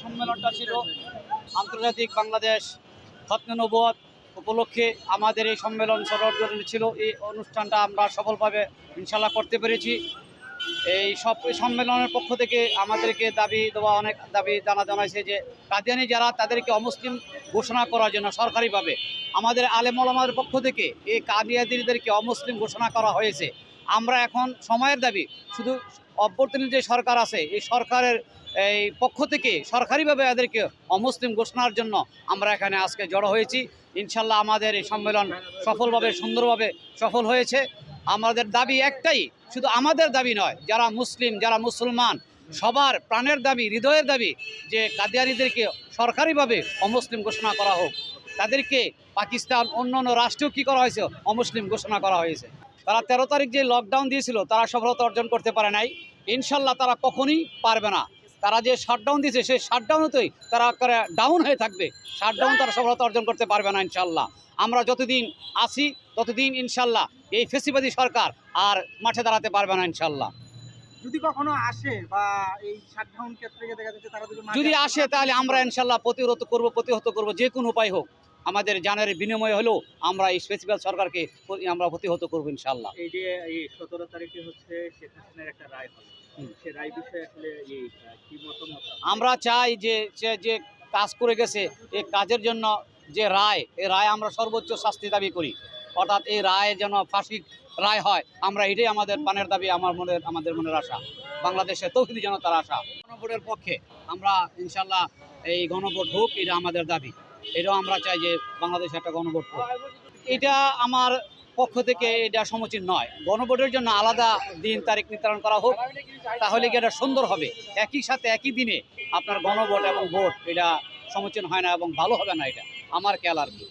সম্মেলনটা ছিল। আন্তর্জাতিক বাংলাদেশ খতনবত উপলক্ষে আমাদের এই সম্মেলন সরজনী ছিল। এই অনুষ্ঠানটা আমরা সফলভাবে ইনশাল্লাহ করতে পেরেছি। এই সব সম্মেলনের পক্ষ থেকে আমাদেরকে দাবি দেওয়া অনেক দাবি জানা জানাইছে যে, কাদিয়ানি যারা তাদেরকে অমুসলিম ঘোষণা করার জন্য সরকারিভাবে আমাদের আলেমলামাদের পক্ষ থেকে এই কাদিয়াদিদেরকে অমুসলিম ঘোষণা করা হয়েছে। আমরা এখন সময়ের দাবি, শুধু অভ্যর্থনীর যে সরকার আছে, এই সরকারের, এই পক্ষ থেকে সরকারিভাবে এদেরকে অমুসলিম ঘোষণার জন্য আমরা এখানে আজকে জড়ো হয়েছি। ইনশাল্লাহ আমাদের এই সম্মেলন সফলভাবে, সুন্দরভাবে সফল হয়েছে। আমাদের দাবি একটাই, শুধু আমাদের দাবি নয়, যারা মুসলিম, যারা মুসলমান, সবার প্রাণের দাবি, হৃদয়ের দাবি যে কাদিয়ানিদেরকে সরকারিভাবে অমুসলিম ঘোষণা করা হোক। তাদেরকে পাকিস্তান, অন্য অন্য রাষ্ট্রেও কী করা হয়েছে? অমুসলিম ঘোষণা করা হয়েছে। তারা তেরো তারিখ যে লকডাউন দিয়েছিল, তারা সফলতা অর্জন করতে পারে নাই। ইনশাল্লাহ তারা কখনই পারবে না। তারা যে শাটডাউন দিয়েছে, সেই শাটডাউনতেই তারা করে ডাউন হয়ে থাকবে। শাটডাউন তারা সফলতা অর্জন করতে পারবে না ইনশাল্লাহ। আমরা যতদিন আসি ততদিন ইনশাল্লাহ এই ফেসিবাদী সরকার আর মাঠে দাঁড়াতে পারবে না ইনশাল্লাহ। যদি কখনো আসে বা এই শাটডাউন ক্ষেত্রে গিয়ে দেখা যাচ্ছে তারা যদি যদি আসে তাহলে আমরা ইনশাল্লাহ প্রতিরোধ করব প্রতিহত করব যে কোনো উপায় হোক। আমাদের জানের বিনিময় হলেও আমরা এই স্পেসিফিক সরকারকে আমরা প্রতিহত করব ইনশাল্লাহ। এই যে এই সতেরো তারিখে হচ্ছে শেখ হাসিনার একটা রায়। সে রায় বিষয়ে আসলে এই কি মতামত? আমরা চাই যে সে যে কাজ করে গেছে এই কাজের জন্য যে রায় এই রায় আমরা সর্বোচ্চ শাস্তি দাবি করি। অর্থাৎ এই রায় যেন ফাঁসি রায় হয়। আমরা এটাই আমাদের পানের দাবি, আমার মনের আমাদের মনের আশা। বাংলাদেশে তৌহিদি জনতার আশা। গণভোটের পক্ষে আমরা ইনশাল্লাহ এই গণভোট হোক, এটা আমাদের দাবি। এটাও আমরা চাই যে বাংলাদেশে একটা গণভোট হোক। এটা আমার পক্ষ থেকে এটা সমীচীন নয়। গণভোটের জন্য আলাদা দিন, তারিখ নির্ধারণ করা হোক, তাহলে কি এটা সুন্দর হবে? একই সাথে একই দিনে আপনার গণভোট এবং ভোট, এটা সমীচীন হয় না এবং ভালো হবে না এটা। আমার খেয়াল আর কি।